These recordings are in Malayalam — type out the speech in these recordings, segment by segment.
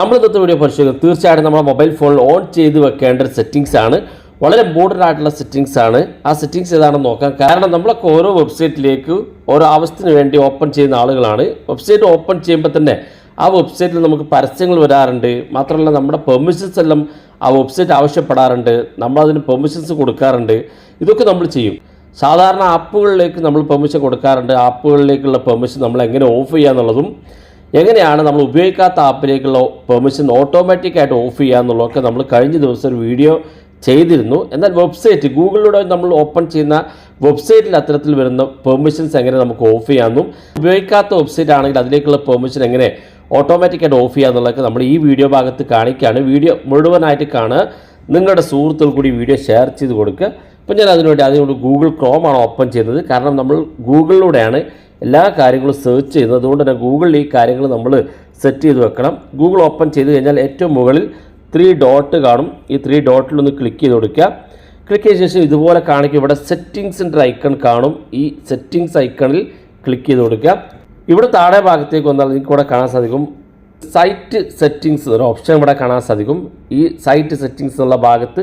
നമ്മൾ ഇന്നത്തെ വീഡിയോ പരിശോധിക്കും. തീർച്ചയായിട്ടും നമ്മുടെ മൊബൈൽ ഫോണിൽ ഓൺ ചെയ്ത് വെക്കേണ്ട ഒരു സെറ്റിങ്സ് ആണ്. വളരെ ഇമ്പോർട്ടന്റ് ആയിട്ടുള്ള സെറ്റിങ്സ് ആണ്. ആ സെറ്റിങ്സ് ഏതാണെന്ന് നോക്കാം. കാരണം നമ്മളൊക്കെ ഓരോ വെബ്സൈറ്റിലേക്ക് ഓരോ ആവശ്യത്തിന് വേണ്ടി ഓപ്പൺ ചെയ്യുന്ന ആളുകളാണ്. വെബ്സൈറ്റ് ഓപ്പൺ ചെയ്യുമ്പോൾ തന്നെ ആ വെബ്സൈറ്റിൽ നമുക്ക് പരസ്യങ്ങൾ വരാറുണ്ട്. മാത്രമല്ല നമ്മുടെ പെർമിഷൻസ് എല്ലാം ആ വെബ്സൈറ്റ് ആവശ്യപ്പെടാറുണ്ട്. നമ്മളതിന് പെർമിഷൻസ് കൊടുക്കാറുണ്ട്. ഇതൊക്കെ നമ്മൾ ചെയ്യും. സാധാരണ ആപ്പുകളിലേക്ക് നമ്മൾ പെർമിഷൻ കൊടുക്കാറുണ്ട്. ആപ്പുകളിലേക്കുള്ള പെർമിഷൻ നമ്മൾ എങ്ങനെ ഓഫ് ചെയ്യുക എന്നുള്ളതും എങ്ങനെയാണ് നമ്മൾ ഉപയോഗിക്കാത്ത ആപ്പിലേക്കുള്ള പെർമിഷൻ ഓട്ടോമാറ്റിക്കായിട്ട് ഓഫ് ചെയ്യുക എന്നുള്ളതൊക്കെ നമ്മൾ കഴിഞ്ഞ ദിവസം ഒരു വീഡിയോ ചെയ്തിരുന്നു. എന്നാൽ വെബ്സൈറ്റ് ഗൂഗിളിലൂടെ നമ്മൾ ഓപ്പൺ ചെയ്യുന്ന വെബ്സൈറ്റിൽ അത്തരത്തിൽ വരുന്ന പെർമിഷൻസ് എങ്ങനെ നമുക്ക് ഓഫ് ചെയ്യാമെന്നും ഉപയോഗിക്കാത്ത വെബ്സൈറ്റ് ആണെങ്കിൽ അതിലേക്കുള്ള പെർമിഷൻ എങ്ങനെ ഓട്ടോമാറ്റിക്കായിട്ട് ഓഫ് ചെയ്യുക എന്നുള്ളതൊക്കെ നമ്മൾ ഈ വീഡിയോ ഭാഗത്ത് കാണിക്കുകയാണ്. വീഡിയോ മുഴുവനായിട്ട് കാണുക. നിങ്ങളുടെ സുഹൃത്തുക്കൾ കൂടി വീഡിയോ ഷെയർ ചെയ്ത് കൊടുക്കുക. അപ്പോൾ ഞാൻ അതിനുവേണ്ടി അതിനോട് ഗൂഗിൾ ആണ് ഓപ്പൺ ചെയ്യുന്നത്. കാരണം നമ്മൾ ഗൂഗിളിലൂടെയാണ് എല്ലാ കാര്യങ്ങളും സെർച്ച് ചെയ്യുന്നത്. അതുകൊണ്ട് തന്നെ ഗൂഗിളിൽ ഈ കാര്യങ്ങൾ നമ്മൾ സെറ്റ് ചെയ്ത് വെക്കണം. ഗൂഗിൾ ഓപ്പൺ ചെയ്ത് കഴിഞ്ഞാൽ ഏറ്റവും മുകളിൽ ത്രീ ഡോട്ട് കാണും. ഈ ത്രീ ഡോട്ടിലൊന്ന് ക്ലിക്ക് ചെയ്ത് കൊടുക്കുക. ക്ലിക്ക് ചെയ്ത ശേഷം ഇതുപോലെ കാണിക്കും. ഇവിടെ സെറ്റിങ്സിന്റെ ഐക്കൺ കാണും. ഈ സെറ്റിങ്സ് ഐക്കണിൽ ക്ലിക്ക് ചെയ്ത് കൊടുക്കുക. ഇവിടെ താഴെ ഭാഗത്തേക്ക് വന്നാൽ നിങ്ങൾക്ക് ഇവിടെ കാണാൻ സാധിക്കും. സൈറ്റ് സെറ്റിങ്സ് ഒരു ഓപ്ഷൻ ഇവിടെ കാണാൻ സാധിക്കും. ഈ സൈറ്റ് സെറ്റിങ്സ് എന്നുള്ള ഭാഗത്ത്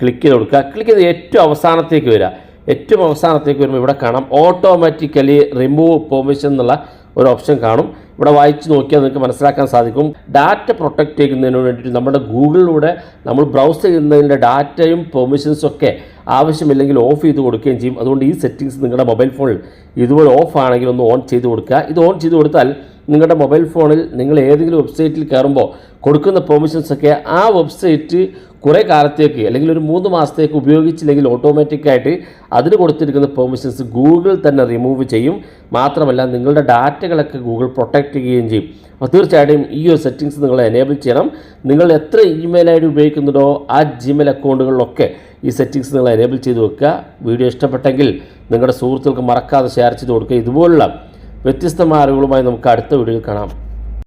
ക്ലിക്ക് ചെയ്ത് കൊടുക്കുക. ക്ലിക്ക് ചെയ്ത് ഏറ്റവും അവസാനത്തേക്ക് വരിക. ഏറ്റവും അവസാനത്തേക്ക് വരുമ്പോൾ ഇവിടെ കാണാം. ഓട്ടോമാറ്റിക്കലി റിമൂവ് പെർമിഷൻ എന്നുള്ള ഒരു ഓപ്ഷൻ കാണും. ഇവിടെ വായിച്ച് നോക്കിയാൽ നിങ്ങൾക്ക് മനസ്സിലാക്കാൻ സാധിക്കും. ഡാറ്റ പ്രൊട്ടക്റ്റ് ചെയ്യുന്നതിന് വേണ്ടിയിട്ട് നമ്മുടെ ഗൂഗിളിലൂടെ നമ്മൾ ബ്രൗസ് ചെയ്യുന്നതിന്റെ ഡാറ്റയും പെർമിഷൻസും ഒക്കെ ആവശ്യമില്ലെങ്കിൽ ഓഫ് ചെയ്ത് കൊടുക്കുകയും ചെയ്യും. അതുകൊണ്ട് ഈ സെറ്റിങ്സ് നിങ്ങളുടെ മൊബൈൽ ഫോണിൽ ഇതുപോലെ ഓഫ് ആണെങ്കിൽ ഒന്ന് ഓൺ ചെയ്ത് കൊടുക്കുക. ഇത് ഓൺ ചെയ്ത് കൊടുത്താൽ നിങ്ങളുടെ മൊബൈൽ ഫോണിൽ നിങ്ങൾ ഏതെങ്കിലും വെബ്സൈറ്റിൽ കയറുമ്പോൾ കൊടുക്കുന്ന പെർമിഷൻസൊക്കെ ആ വെബ്സൈറ്റ് കുറേ കാലത്തേക്ക് അല്ലെങ്കിൽ ഒരു മൂന്ന് മാസത്തേക്ക് ഉപയോഗിച്ചില്ലെങ്കിൽ ഓട്ടോമാറ്റിക്കായിട്ട് അതിന് കൊടുത്തിരിക്കുന്ന പെർമിഷൻസ് ഗൂഗിൾ തന്നെ റിമൂവ് ചെയ്യും. മാത്രമല്ല നിങ്ങളുടെ ഡാറ്റകളൊക്കെ ഗൂഗിൾ പ്രൊട്ടക്റ്റ് ചെയ്യുകയും ചെയ്യും. അപ്പോൾ തീർച്ചയായിട്ടും ഈ ഒരു സെറ്റിങ്സ് നിങ്ങൾ എനേബിൾ ചെയ്യണം. നിങ്ങൾ എത്ര ഇമെയിൽ ഐ ഡി ഉപയോഗിക്കുന്നുണ്ടോ ആ ജിമെയിൽ അക്കൗണ്ടുകളിലൊക്കെ ഈ സെറ്റിങ്സ് നിങ്ങൾ എനേബിൾ ചെയ്ത് വെക്കുക. വീഡിയോ ഇഷ്ടപ്പെട്ടെങ്കിൽ നിങ്ങളുടെ സുഹൃത്തുക്കൾക്ക് മറക്കാതെ ഷെയർ ചെയ്ത് കൊടുക്കുക. ഇതുപോലുള്ള വ്യത്യസ്തമായ അറിവുകളുമായി നമുക്ക് അടുത്ത വീഡിയോയിൽ കാണാം.